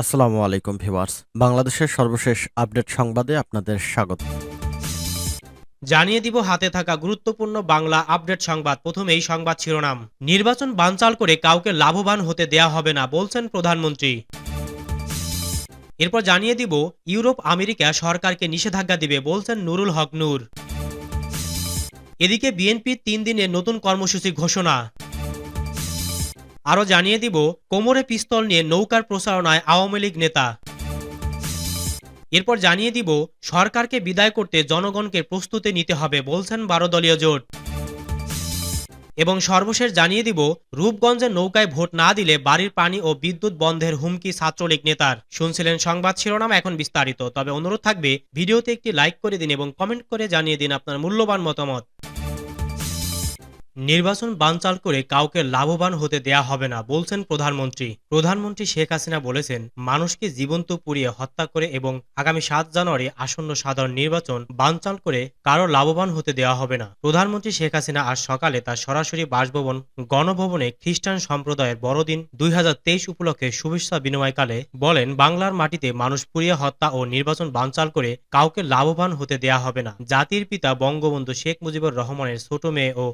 আসসালামু আলাইকুম ভিউয়ার্স। বাংলাদেশের সর্বশেষ আপডেট সংবাদে আপনাদের স্বাগত। জানিয়ে দিব হাতে থাকা গুরুত্বপূর্ণ বাংলা আপডেট সংবাদ। প্রথমেই সংবাদ শিরোনাম। নির্বাচন বানচাল করে কাউকে লাভবান হতে দেয়া হবে না, বলছেন প্রধানমন্ত্রী। এরপর জানিয়ে দিব, ইউরোপ, আমেরিকা সরকারকে নিষেধাজ্ঞা দিবে, বলছেন নুরুল হক নূর। এদিকে বিএনপির তিন দিনের নতুন কর্মসূচি ঘোষণা। আরও জানিয়ে দিব, কোমরে পিস্তল নিয়ে নৌকার প্রচারণায় আওয়ামী লীগ নেতা। এরপর জানিয়ে দিব, সরকারকে বিদায় করতে জনগণকে প্রস্তুতি নিতে হবে বলছেন বারো দলীয় জোট। এবং সর্বশেষ জানিয়ে দিব রূপগঞ্জের নৌকায় ভোট না দিলে বাড়ির পানি ও বিদ্যুৎ বন্ধের হুমকি ছাত্রলীগ নেতার। শুনছিলেন সংবাদ শিরোনাম এখন বিস্তারিত, তবে অনুরোধ থাকবে, ভিডিওতে একটি লাইক করে দিন এবং কমেন্ট করে জানিয়ে দিন আপনার মূল্যবান মতামত। নির্বাচন বানচাল করে কাউকে লাভবান হতে দেয়া হবে না, বলছেন প্রধানমন্ত্রী। প্রধানমন্ত্রী শেখ হাসিনা বলেছেন, মানুষকে জীবন্ত পুড়িয়ে হত্যা করে এবং আগামী সাত জানুয়ারি আসন্ন সাধারণ নির্বাচন বানচাল করে কারও লাভবান হতে দেওয়া হবে না। প্রধানমন্ত্রী শেখ হাসিনা আজ সকালে তার সরাসরি বাসভবন, গণভবনে খ্রিস্টান সম্প্রদায়ের বড়দিন দুই হাজার তেইশ উপলক্ষে শুভেচ্ছা বিনিময়কালে বলেন, বাংলার মাটিতে মানুষ পুড়িয়ে হত্যা ও নির্বাচন বানচাল করে কাউকে লাভবান হতে দেয়া হবে না। জাতির পিতা বঙ্গবন্ধু শেখ মুজিবুর রহমানের ছোট মেয়ে ও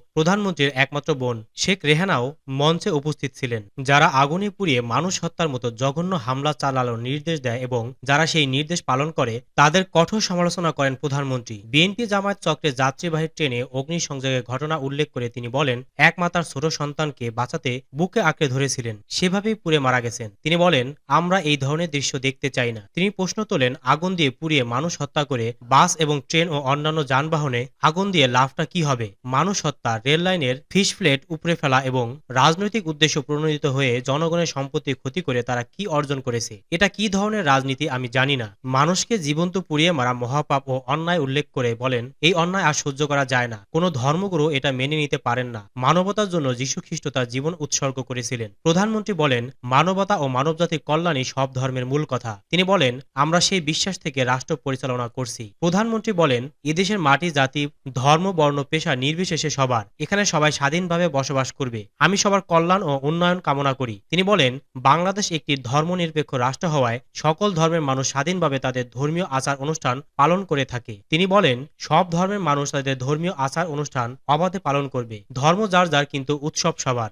প্রধানমন্ত্রীর একমাত্র বোন শেখ রেহানাও মঞ্চে উপস্থিত ছিলেন, যারা আগুনে পুড়িয়ে মানুষ হত্যার মতো জঘন্য হামলা চালানোর নির্দেশ দেয় এবং যারা সেই নির্দেশ পালন করে, তাদের কঠোর সমালোচনা করেন প্রধানমন্ত্রী। বিএনপি জামায়াত চক্রে যাত্রীবাহী ট্রেনে অগ্নিসংযোগের ঘটনা উল্লেখ করে তিনি বলেন, এক মাতার ছোট সন্তানকে বাঁচাতে বুকে আঁকড়ে ধরেছিলেন, সেভাবেই পুড়ে মারা গেছেন। তিনি বলেন, আমরা এই ধরনের দৃশ্য দেখতে চাই না। তিনি প্রশ্ন তোলেন, আগুন দিয়ে পুড়িয়ে মানুষ হত্যা করে বাস এবং ট্রেন ও অন্যান্য যানবাহনে আগুন দিয়ে লাভটা কি হবে? মানুষ হত্যা, রেল লাইনের ফিশ ফ্লেট উপড়ে ফেলা এবং রাজনৈতিক উদ্দেশ্য প্রণোদিত হয়ে জনগণের সম্পত্তি ক্ষতি করে তারা কি অর্জন করেছে? এটা কি ধরনের রাজনীতি আমি জানি না। মানুষকে জীবন্ত পুড়িয়ে মারা মহাপাপ ও অন্যায় উল্লেখ করে বলেন, এই অন্যায় আর সহ্য করা যায় না। কোনো ধর্মগুরু এটা মেনে নিতে পারেন না। মানবতার জন্য যীশু খ্রিস্ট তার জীবন উৎসর্গ করেছিলেন। প্রধানমন্ত্রী বলেন, মানবতা ও মানবজাতির কল্যাণই সব ধর্মের মূল কথা। তিনি বলেন, আমরা সেই বিশ্বাস থেকে রাষ্ট্র পরিচালনা করছি। প্রধানমন্ত্রী বলেন এদেশের মাটি, জাতি, ধর্ম, বর্ণ, পেশা নির্বিশেষে সবার। এখানে সবাই স্বাধীনভাবে বসবাস করবে। আমি সবার কল্যাণ ও উন্নয়ন কামনা করি। তিনি বলেন, বাংলাদেশ একটি ধর্মনিরপেক্ষ রাষ্ট্র হওয়ায় সকল ধর্মের মানুষ স্বাধীনভাবে তাদের ধর্মীয় আচার অনুষ্ঠান পালন করে থাকে। তিনি বলেন, সব ধর্মের মানুষ তাদের ধর্মীয় আচার অনুষ্ঠান অবাধে পালন করবে। ধর্ম যার যার, কিন্তু উৎসব সবার।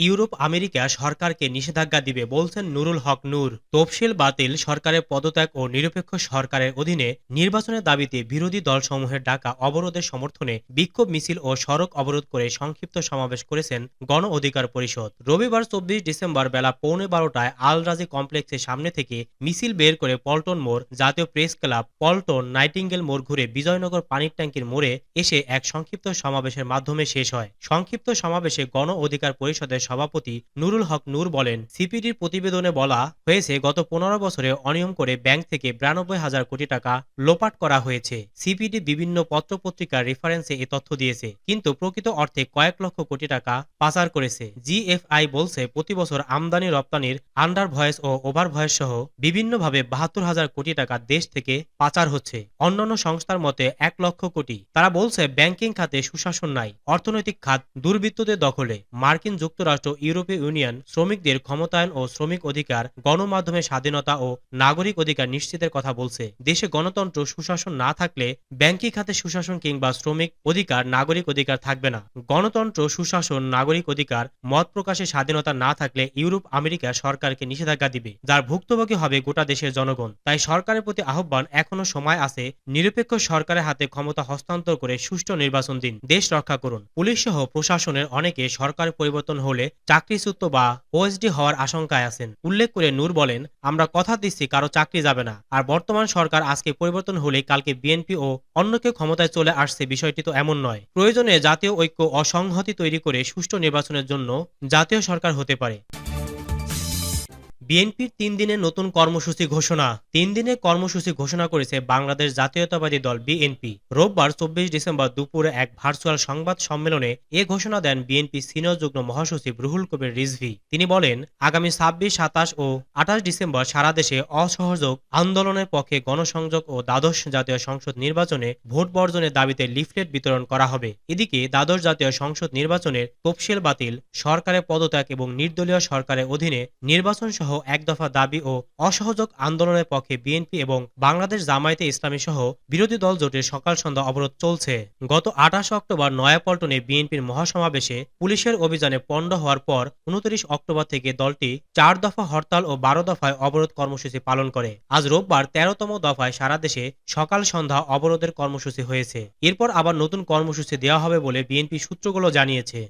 ইউরোপ আমেরিকা সরকারকে নিষেধাজ্ঞা দিবে বলছেন নুরুল হক নূর। তফসিল বাতিল, সরকারের পদত্যাগ ও নিরপেক্ষ সরকারের অধীনে নির্বাচনের দাবিতে বিরোধী দলসমূহের ডাকা অবরোধের সমর্থনে বিক্ষোভ মিছিল ও সড়ক অবরোধ করে সংক্ষিপ্ত সমাবেশ করেছেন গণ অধিকার পরিষদ। রবিবার চব্বিশ ডিসেম্বর বেলা পৌনে বারোটায় আল রাজি কমপ্লেক্সের সামনে থেকে মিছিল বের করে পল্টন মোড় জাতীয় প্রেস ক্লাব পল্টন নাইটিঙ্গেল মোড় ঘুরে বিজয়নগর পানির ট্যাঙ্কির মোড়ে এসে এক সংক্ষিপ্ত সমাবেশের মাধ্যমে শেষ হয়। সংক্ষিপ্ত সমাবেশে গণ অধিকার পরিষদের সভাপতি নুরুল হক নূর বলেন, সিপিডির প্রতিবেদনে বলা হয়েছে, গত পনেরো বছরে অনিয়ম করে ব্যাংক থেকে বিরানব্বই হাজার কোটি টাকা লোপাট করা হয়েছে। সিপিডি বিভিন্ন পত্রপত্রিকার রেফারেন্সে এ তথ্য দিয়েছে, কিন্তু প্রকৃত অর্থে কয়েক লক্ষ কোটি টাকা পাচার করেছে। জিএফআই বলছে, প্রতি বছর আমদানি রপ্তানির আন্ডার ভয়েস ও ওভার ভয়েস সহ বিভিন্নভাবে বাহাত্তর হাজার কোটি টাকা দেশ থেকে পাচার হচ্ছে। অন্যান্য সংস্থার মতে, এক লক্ষ কোটি। তারা বলছে, ব্যাংকিং খাতে সুশাসন নাই, অর্থনৈতিক খাত দুর্বৃত্তদের দখলে। মার্কিন যুক্তরাষ্ট্র ইউরোপীয় ইউনিয়ন শ্রমিকদের ক্ষমতায়ন ও শ্রমিক অধিকার গণমাধ্যমের স্বাধীনতা ও নাগরিক অধিকার নিশ্চিতের কথা বলছে। দেশে গণতন্ত্র সুশাসন না থাকলে ব্যাংকিং খাতে সুশাসন কিংবা শ্রমিক অধিকার, নাগরিক অধিকার থাকবে না। গণতন্ত্র সুশাসন, নাগরিক অধিকার, মত প্রকাশের স্বাধীনতা না থাকলে ইউরোপ আমেরিকা সরকারকে নিষেধাজ্ঞা দিবে, যার ভুক্তভোগী হবে গোটা দেশের জনগণ। তাই সরকারের প্রতি আহ্বান, এখনও সময় আছে, নিরপেক্ষ সরকারের হাতে ক্ষমতা হস্তান্তর করে সুষ্ঠু নির্বাচন দিন। দেশ রক্ষা করুন। পুলিশ সহ প্রশাসনের অনেকে সরকার পরিবর্তন হলে চাকরিচ্যুত বা ওএসডি হওয়ার আশঙ্কায় আছেন। উল্লেখ করে নূর বলেন, আমরা কথা দিচ্ছি, কারও চাকরি যাবে না। আর বর্তমান সরকার আজকে পরিবর্তন হলে কালকে বিএনপি ও অন্য কেউ ক্ষমতায় চলে আসছে, বিষয়টি তো এমন নয়। প্রয়োজনে জাতীয় ঐক্য অসংহতি তৈরি করে সুষ্ঠু নির্বাচনের জন্য জাতীয় সরকার হতে পারে। বিএনপির তিন দিনের নতুন কর্মসূচি ঘোষণা। তিন দিনের কর্মসূচি ঘোষণা করেছে বাংলাদেশ জাতীয়তাবাদী দল বিএনপি। রোববার চব্বিশ ডিসেম্বর দুপুরে এক ভার্চুয়াল সংবাদ সম্মেলনে এ ঘোষণা দেন বিএনপি সিনিয়র যুগ্ম মহাসচিব রুহুল কবির রিজভি। তিনি বলেন, আগামী ছাব্বিশ, সাতাশ ও আঠাশ ডিসেম্বর সারা দেশে অসহযোগ আন্দোলনের পক্ষে গণসংযোগ ও দ্বাদশ জাতীয় সংসদ নির্বাচনে ভোট বর্জনের দাবিতে লিফলেট বিতরণ করা হবে। এদিকে, দ্বাদশ জাতীয় সংসদ নির্বাচনের তফসিল বাতিল, সরকারের পদত্যাগ এবং নির্দলীয় সরকারের অধীনে নির্বাচন সহ এক দফা দাবি ও অসহযোগ আন্দোলনের পক্ষে বিএনপি এবং বাংলাদেশ জামায়াতে ইসলামী সহ বিরোধী দল জোটের সকাল সন্ধ্যা অবরোধ চলছে। গত আঠাশ অক্টোবর নয়াপল্টনে বিএনপির মহাসমাবেশে পুলিশের অভিযানে পণ্ড হওয়ার পর উনত্রিশ অক্টোবর থেকে দলটি চার দফা হরতাল ও বারো দফায় অবরোধ কর্মসূচি পালন করে। আজ রোববার তেরোতম দফায় সারা দেশে সকাল সন্ধ্যা অবরোধের কর্মসূচি হয়েছে। এরপর আবার নতুন কর্মসূচি দেওয়া হবে বলে বিএনপি সূত্রগুলো জানিয়েছে।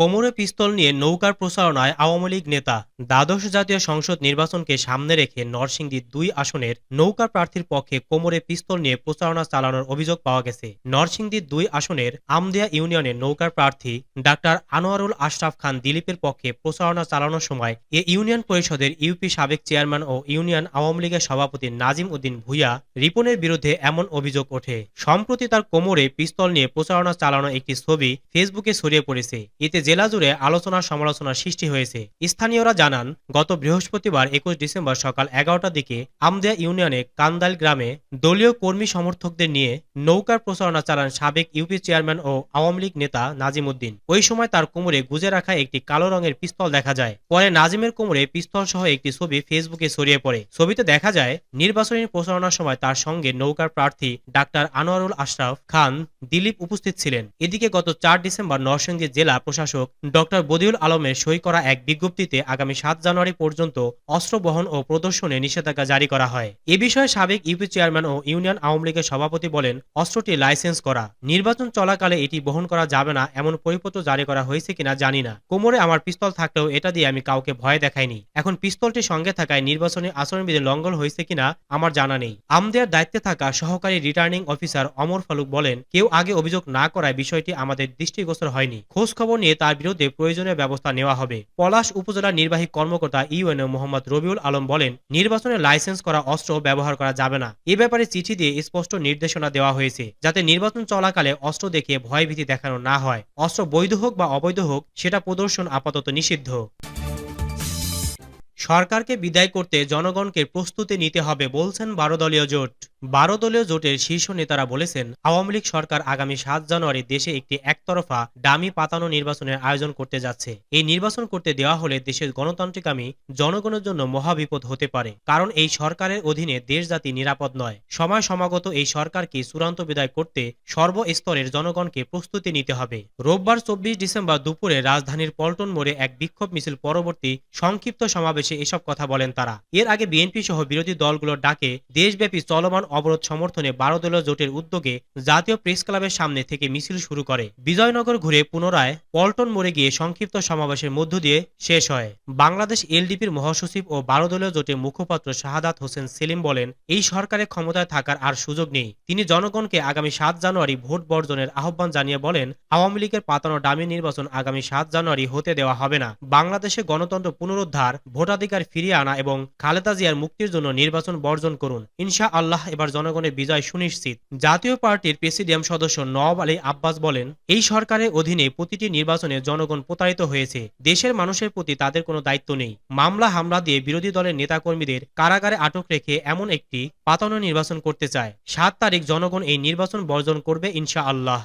কোমরে পিস্তল নিয়ে নৌকার প্রচারণায় আওয়ামী লীগ নেতা, দ্বাদশ জাতীয় সংসদ নির্বাচনকে সামনে রেখে নরসিংদী দুই আসনের নৌকা প্রার্থীর পক্ষে কোমরে পিস্তল নিয়ে প্রচারণা চালানোর অভিযোগ পাওয়া গেছে। নরসিংদী দুই আসনের আমদিয়া ইউনিয়নের নৌকার প্রার্থী ডাক্তার আনোয়ারুল আশরাফ খান দিলীপের পক্ষে প্রচারণা চালানোর সময় এ ইউনিয়ন পরিষদের ইউপি সাবেক চেয়ারম্যান ও ইউনিয়ন আওয়ামী লীগের সভাপতি নাজিম উদ্দিন ভুইয়া রিপনের বিরুদ্ধে এমন অভিযোগ ওঠে। সম্প্রতি তার কোমরে পিস্তল নিয়ে প্রচারণা চালানো একটি ছবি ফেসবুকে ছড়িয়ে পড়েছে। এতে জেলা জুড়ে আলোচনা সমালোচনার সৃষ্টি হয়েছে। স্থানীয়রা জানান, গত বৃহস্পতিবার একুশ ডিসেম্বর সকাল এগারোটার দিকে আমদিয়া ইউনিয়নে কান্দাইল গ্রামে দলীয় কর্মী সমর্থকদের নিয়ে নৌকার প্রচারণা চালান সাবেক ইউপি চেয়ারম্যান ও আওয়ামী লীগ নেতা নাজিম উদ্দিন। ওই সময় তার কোমরে গুজে রাখা একটি কালো রঙের পিস্তল দেখা যায়। পরে নাজিমের কোমরে পিস্তল সহ একটি ছবি ফেসবুকে ছড়িয়ে পড়ে। ছবিতে দেখা যায়, নির্বাচনী প্রচারণার সময় তার সঙ্গে নৌকার প্রার্থী ডাক্তার আনোয়ারুল আশরাফ খান দিলীপ উপস্থিত ছিলেন। এদিকে গত চার ডিসেম্বর নরসিংদী জেলা প্রশাসক ডক্টর বদিউল আলমের সই করা এক বিজ্ঞপ্তিতে আগামী সাত জানুয়ারি পর্যন্ত অস্ত্র বহন ও প্রদর্শনে নিষেধাজ্ঞা জারি করা হয়। এ বিষয়ে সাবেক ইউপি চেয়ারম্যান ও ইউনিয়ন আওয়ামী লীগের সভাপতি বলেন, অস্ত্রটি লাইসেন্স করা, নির্বাচন চলাকালে এটি বহন করা যাবে না এমন পরিপত্র জারি করা হয়েছে কিনা জানি না। কোমরে আমার পিস্তল থাকলেও এটা দিয়ে আমি কাউকে ভয় দেখাইনি। এখন পিস্তলটি সঙ্গে থাকায় নির্বাচনী আচরণবিধি লঙ্ঘন হয়েছে কিনা আমার জানা নেই। আমদের দায়িত্বে থাকা সহকারী রিটার্নিং অফিসার অমর ফালুক বলেন, কেউ আগে অভিযোগ না করায় বিষয়টি আমাদের দৃষ্টিগোচর হয়নি। খোঁজ খবর নিয়ে তার বিরুদ্ধে প্রয়োজনীয় ব্যবস্থা নেওয়া হবে। পলাশ উপজেলা নির্বাহী কর্মকর্তা ইউএনও মোহাম্মদ রবিউল আলম বলেন, নির্বাচনে লাইসেন্স করা অস্ত্র ব্যবহার করা যাবে না। এ ব্যাপারে চিঠি দিয়ে স্পষ্ট নির্দেশনা দেওয়া হয়েছে, যাতে নির্বাচন চলাকালে অস্ত্র দেখিয়ে ভয়ভীতি দেখানো না হয়। অস্ত্র বৈধ হোক বা অবৈধ হোক, সেটা প্রদর্শন আপাতত নিষিদ্ধ। সরকারকে বিদায় করতে জনগণকে প্রস্তুতি নিতে হবে বলছেন বারো দলীয় জোট। বারো দলীয় জোটের শীর্ষ নেতারা বলেছেন, আওয়ামী লীগ সরকার আগামী সাত জানুয়ারি দেশে একটি একতরফা ডামি পাতানো নির্বাচনের আয়োজন করতে যাচ্ছে। এই নির্বাচন করতে দেওয়া হলে দেশের গণতান্ত্রিকামী জনগণের জন্য মহাবিপদ হতে পারে, কারণ এই সরকারের অধীনে দেশ জাতি নিরাপদ নয়। সময় সমাগত এই সরকারকে চূড়ান্ত বিদায় করতে সর্বস্তরের জনগণকে প্রস্তুতি নিতে হবে। রোববার চব্বিশ ডিসেম্বর দুপুরে রাজধানীর পল্টন মোড়ে এক বিক্ষোভ মিছিল পরবর্তী সংক্ষিপ্ত সমাবেশে এসব কথা বলেন তারা। এর আগে বিএনপি সহ বিরোধী দলগুলোর ডাকে দেশব্যাপী চলমান অবরোধ সমর্থনে বারো দলীয় জোটের উদ্যোগে জাতীয় প্রেস ক্লাবের সামনে থেকে মিছিল শুরু করে। বিজয়নগর ঘুরে পুনরায় পল্টন মোড়ে গিয়ে সংক্ষিপ্ত সমাবেশের মধ্য দিয়ে শেষ হয়। বাংলাদেশ এলডিপির মহাসচিব ও বারো দলীয় জোটের মুখপাত্র শাহাদাত হোসেন সেলিম বলেন, এই সরকারের ক্ষমতায় থাকার আর সুযোগ নেই। তিনি জনগণকে আগামী সাত জানুয়ারি ভোট বর্জনের আহ্বান জানিয়ে বলেন, আওয়ামী লীগের পাতানো ডামি নির্বাচন আগামী সাত জানুয়ারি হতে দেওয়া হবে না। বাংলাদেশে গণতন্ত্র পুনরুদ্ধার ভোটাধিকার ফিরিয়ে আনা এবং খালেদা জিয়ার মুক্তির জন্য নির্বাচন বর্জন করুন। ইনশা আল্লাহ এবার জনগণের বিজয় সুনিশ্চিত। জাতীয় পার্টির প্রেসিডিয়াম সদস্য নওয়াব আলী আব্বাস বলেন, এই সরকারের অধীনে প্রতিটি নির্বাচনে জনগণ প্রতারিত হয়েছে। দেশের মানুষের প্রতি তাদের কোনো দায়িত্ব নেই। মামলা হামলা দিয়ে বিরোধী দলের নেতাকর্মীদের কারাগারে আটক রেখে এমন একটি পাতানো নির্বাচন করতে চায়। সাত তারিখ জনগণ এই নির্বাচন বর্জন করবে ইনশা আল্লাহ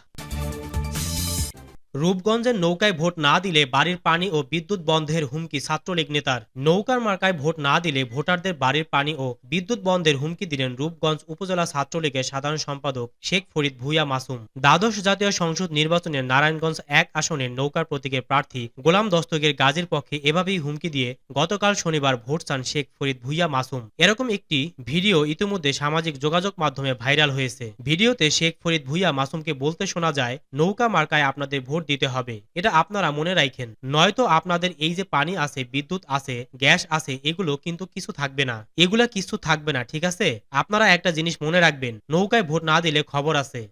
রূপগঞ্জের নৌকায় ভোট না দিলে বাড়ির পানি ও বিদ্যুৎ বন্ধের হুমকি ছাত্রলীগ নেতার। নৌকার মার্কায় ভোট না দিলে ভোটারদের বাড়ির পানি ও বিদ্যুৎ বন্ধের হুমকি দিলেন রূপগঞ্জ উপজেলা ছাত্রলীগের সাধারণ সম্পাদক শেখ ফরিদ ভুইয়া মাসুম। দ্বাদশ জাতীয় সংসদ নির্বাচনে নারায়ণগঞ্জ এক আসনের নৌকার প্রতীকের প্রার্থী গোলাম দস্তগীর গাজীর পক্ষে এভাবেই হুমকি দিয়ে গতকাল শনিবার ভোট চান শেখ ফরিদ ভুইয়া মাসুম। এরকম একটি ভিডিও ইতিমধ্যে সামাজিক যোগাযোগ মাধ্যমে ভাইরাল হয়েছে। ভিডিওতে শেখ ফরিদ ভুইয়া মাসুমকে বলতে শোনা যায়, নৌকা মার্কায় আপনাদের ভোট দিতে হবে। এটা আপনারা মনে রাখেন। নয়তো আপনাদের এই যে পানি আছে, বিদ্যুৎ আছে, গ্যাস আছে, এগুলো কিন্তু কিছু থাকবে না। এগুলা কিছু থাকবে না, ঠিক আছে? আপনারা একটা জিনিস মনে রাখবেন। নৌকায় ভোট না দিলে খবর আছে।